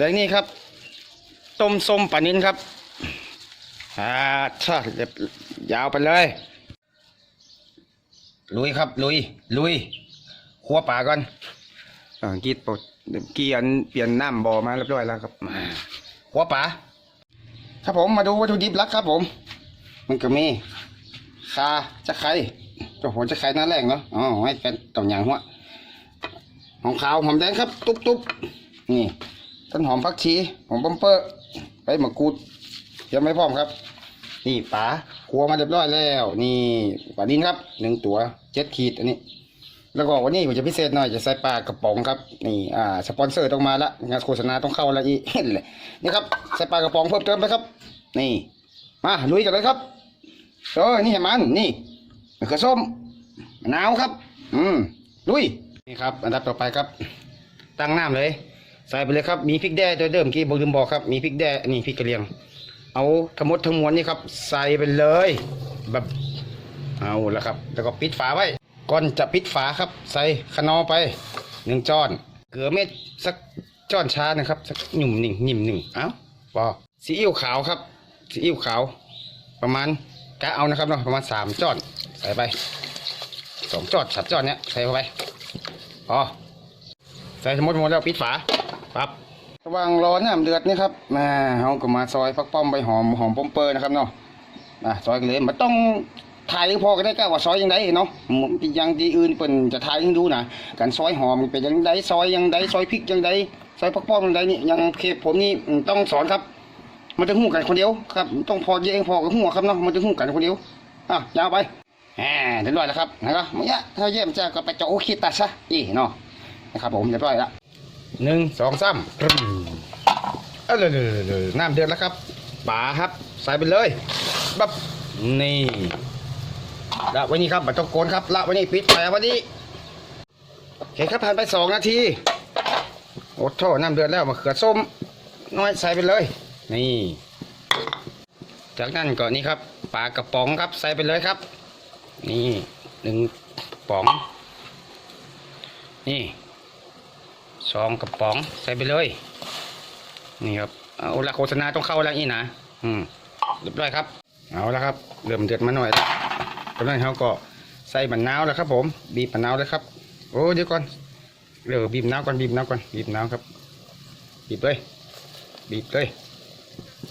แล้วนี่ครับ ต้มส้มปลานินครับอ่าช่าเรียบยาวไปเลย ลุยครับ ลุย ลุยขัวปลาก่อนอ่ากีดปดกียนเปลี่ยนน้ำบ่อมาเรียบร้อยแล้วครับมาขัวปลาครับผมมาดูวัตถุดิบลักครับผม มันก็มีคาจะไข่เจ้าหัวจะไข่หน้าแรงเนาะอ๋อให้เป็นต่ออย่างหัวหอมขาวหอมแดงครับ ตุ๊บตุ๊บนี่ ต้นหอมผักชีหอมบัมเปอร์ใบมะกรูดเตรียังไม่พร้อมครับ นี่ปลาครัวมาเรียบร้อยแล้ว นี่ปลาดินครับหนึ่งตัวเจ็ดขีดอันนี้ แล้วก็วันนี้ผมจะพิเศษหน่อยจะใส่ปลากระป๋องครับนี่อ่าสปอนเซอร์ต้องมาละงานโฆษณาต้องเข้าละอีเห็นเลยนี่ครับใส่ปลากระป๋องเพิ่มเติมไปครับ นี่มาลุยกันเลยครับเออนี่เห็นมันนี่มะเขือส้มมะนาวครับ อืมลุยนี่ครับ อันดับต่อไปครับ ตั้งน้ำเลย ใส่ไปเลยครับ มีพริกแด้ตัวเดิมกี้บอกลืมบอกครับ มีพริกแด้นี่พริกกระเลียง เอาทั้งหมดทั้งมวลนี่ครับ ใส่ไปเลย แบบเอาแล้วครับ แล้วก็ปิดฝาไว้ ก่อนจะปิดฝาครับ ใส่ขนอไปหนึ่งจ้อน เกลือเม็ดสักจ้อนช้านะครับ สักหนุ่มหนึ่งนิ่มหนึ่งเอ้าพอซีอิ๊วขาวครับซีอิ๊วขาว ประมาณกะเอานะครับเนาะประมาณสามจ้อนใส่ไปสองจ้อนสามจ้อนเนี้ยใส่เข้าไปพอใส่ทั้งหมดหมดแล้วปิดฝา ปั๊บระว่างร้อนน้ำเดือดนี่ครับม่เราก็มาซอยฟักป้อมใบหอมหอมป้อมเปอร์นะครับเนาะอะซอยกันเลยมันต้องถ่ายหรือพอก็ได้ก็ว่าซอยยังไงเนาะยังที่อื่นเปิ่นจะถ่ายให้ดูนะการซอยหอมเป็นยังไงซอยยังไงซอยพริกยังไงซอยฟักป้อมยังไงนี่ยังเคผมนี่ต้องสอนครับ มันจะหู้กันคนเดียวครับ ต้องพอเยอะพอกับหัวครับเนาะมันจะหู้กันคนเดียวอะยาวไปแหมเรียบร้อยแล้วครับนะครับเมื่อกี้ถ้าเยี่ยมจะก็ไปเจาะโอคิดตัดซะอีเนาะนะครับผมเรียบร้อยแล้ว หนึ่งสองสามเออเลยน้ำเดือดแล้วครับป่าครับ ใส่ไปเลยบับนี่ละไว้นี่ครับบัตรโกนครับละไว้นี่ปิดไฟไว้นี่โอเคครับผ่านไปสองนาทีโอ้โหน้ำเดือดแล้วมะเขือส้ม น้อยใส่ไปเลย นี่ จากนั้นก็นี่ครับปลากระป๋องครับใส่ไปเลยครับ นี่หนึ่งป๋อง นี่ สองกระป๋องใส่ไปเลย นี่ครับเอาละโฆษณาต้องเข้าแล้วนี่นะอืมเรียบร้อยครับ เอาละครับเริ่มเดือดมาหน่อยแล้วตอนนั้นเขาก็ใส่มะนาวแล้วครับ ผมบีบมะนาวเลยครับ โอ้เดี๋ยวก่อนเดี๋ยวบีบนาวก่อนบีบนาวก่อนบีบนาวครับบีบเลยบีบเลย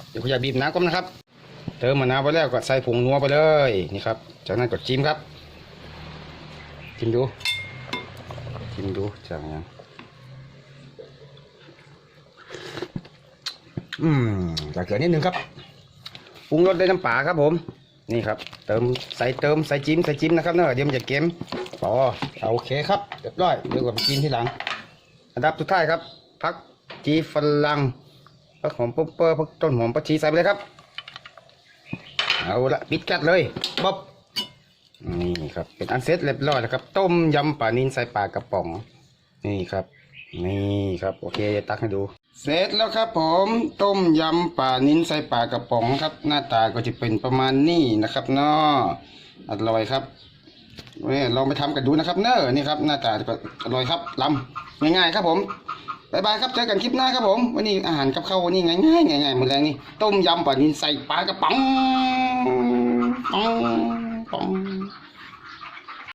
เดี๋ยวคุณยาบีบน้ำก่อนนะครับ เติมมะนาวไปแล้วก็ใส่ผงนัวไปเลยนี่ครับ จากนั้นก็จิ้มครับจิ้มดูจิ้มดูจากยัง อืมจาเกลือนิดนึงครับปรุงรสด้วยน้ำปลาครับผม นี่ครับ เติมใส่เติมใส่จิ้มใส่จิ้มนะครับเนอะเดี๋ยวมันจะเค็มพอโอเคครับเรียบร้อยเดี๋ยวก็ไปกินที่หลัง อันดับสุดท้ายครับพักจีฝรั่งผักหอมปุ๊บเปอร์ผักต้นหอมผักชีใส่ไปเลยครับ เอาละปิดแก๊สเลยบ๊อบนี่ครับเป็นอันเสร็จเรียบร้อยแล้วครับ ต้มยำปลานินใส่ปลากระป๋อง นี่ครับ นี่ครับ โอเคตักให้ดู เสร็จแล้วครับผมต้มยำปลานิ้นใส่ปลากระป๋องครับ หน้าตาก็จะเป็นประมาณนี้นะครับเนาะอร่อยครับนี่ลองไปทำกันดูนะครับ เนอะนี่ครับ หน้าตาก็อร่อยครับลำง่ายๆครับผมบายบายครับเจอกันคลิปหน้าครับผมวันนี้อาหารกับข้าววันนี้ง่ายๆง่ายๆหมดแรงนี่ต้มยำปลานิ้นใส่ปลากระป๋องป๋องป๋อง